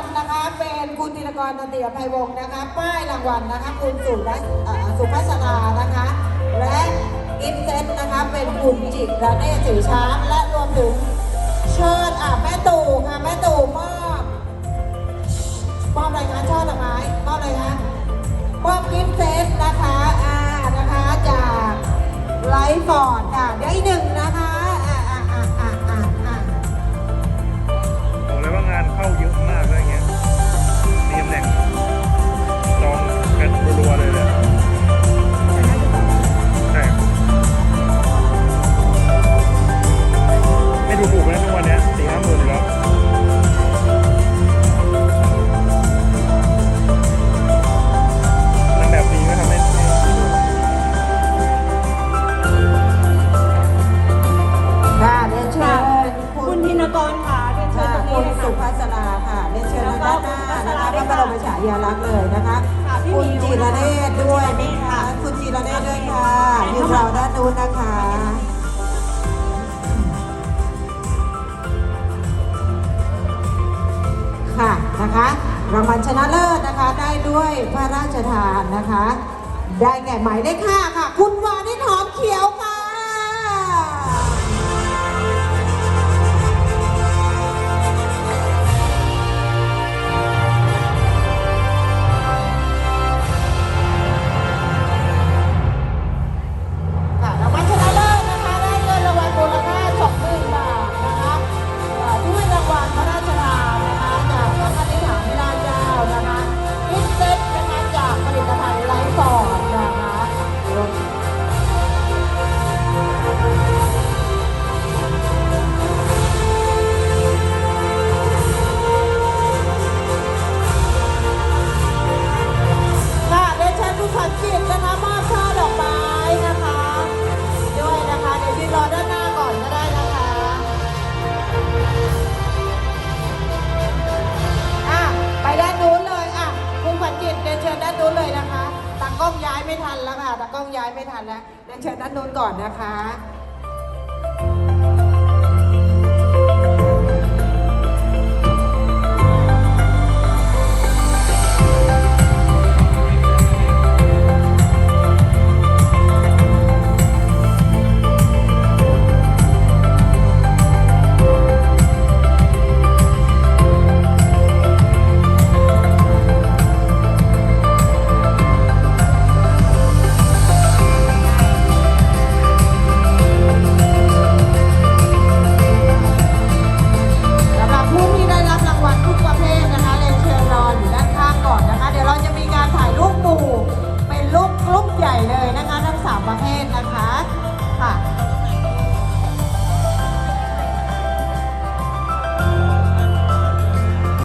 กรตันติอภัยวงศ์นะคะป้ายรางวัลนะคะคุณสุรัสสุภัสรานะคะ และกิฟเซตนะคะเป็นคุณจิตระเนศสีช้างและรวมถึงเชิญอะแม่ตู่ค่ะแม่ตู่มอบมอบอะไรคะช่อดอกไม้มอบอะไรคะมอบกิฟเซตนะคะอ่านะคะจากไลฟ์ฟอร์ดอะเดี๋ยวอีกหนึ่งนะ นหน้าคุณนะภัคะสราพด้วยค่ะระบรมฉายาลักษณ์เลยนะคะค่ะพี่คุณมิวจีรเนตรด้วยคุณจีรเนตรค่ะคุณจีรเนตรด้วยค่ะยืนรอด้านนู้นนะคะค่ะนะคะรางวัลชนะเลิศนะคะได้ด้วยพระราชทานนะคะ ได้แก่หมายเลขห้าค่ะ ทันแล้วค่ะตากล้องย้ายไม่ทันแล้วเดินเชิญด้านนู้นก่อนนะคะ